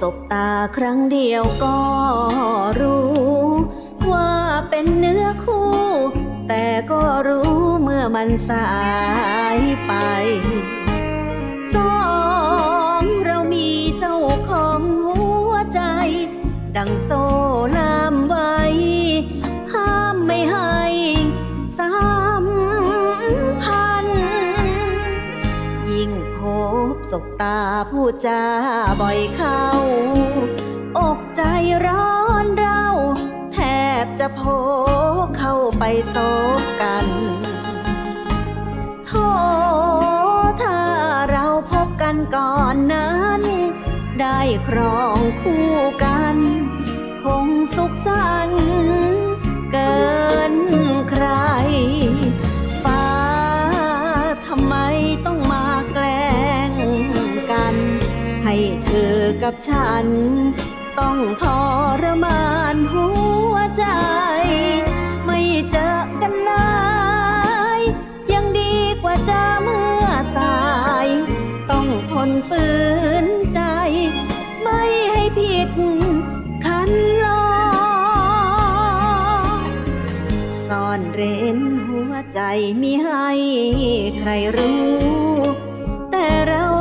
สบตาครั้งเดียวก็รู้ ว่าเป็นเนื้อคู่ แต่ก็รู้เมื่อมันสายไป สบตาพูดจาบ่อยเข้า อกใจร้อนเราแทบจะโผเข้าไปซบกันโทถ้าเราพบกันก่อนนั้น ได้ครองคู่กัน อกับฉัน ต้องทรมานหัวใจ ไม่เจอกันเลยยังดีกว่าจะเมื่อสาย ต้องทนฝืนใจ ไม่ให้ผิดคันลองซ่อนเร้นหัวใจมีให้ใครรู้ แต่เรา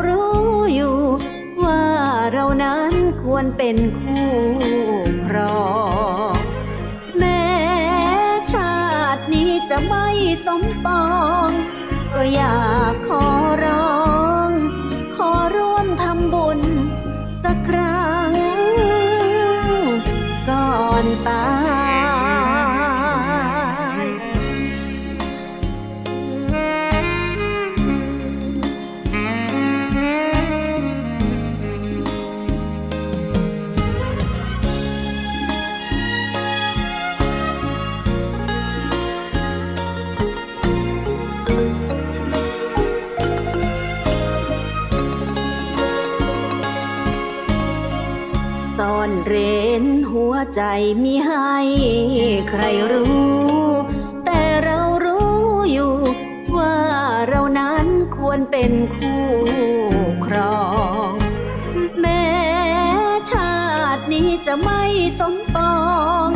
เรานั้นควรเป็นคู่ครองแม้ชาตินี้จะไม่สมปอง ก็อยากขอร้อง ขอร่วมทำบุญสักครั้ง ก่อนตาย ซ่อนเร้นหัวใจมีให้ใครรู้ แต่เรารู้อยู่ ว่าเรานั้นควรเป็นคู่ครอง แม้ชาตินี้จะไม่สมปอง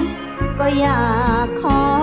ก็อยากขอ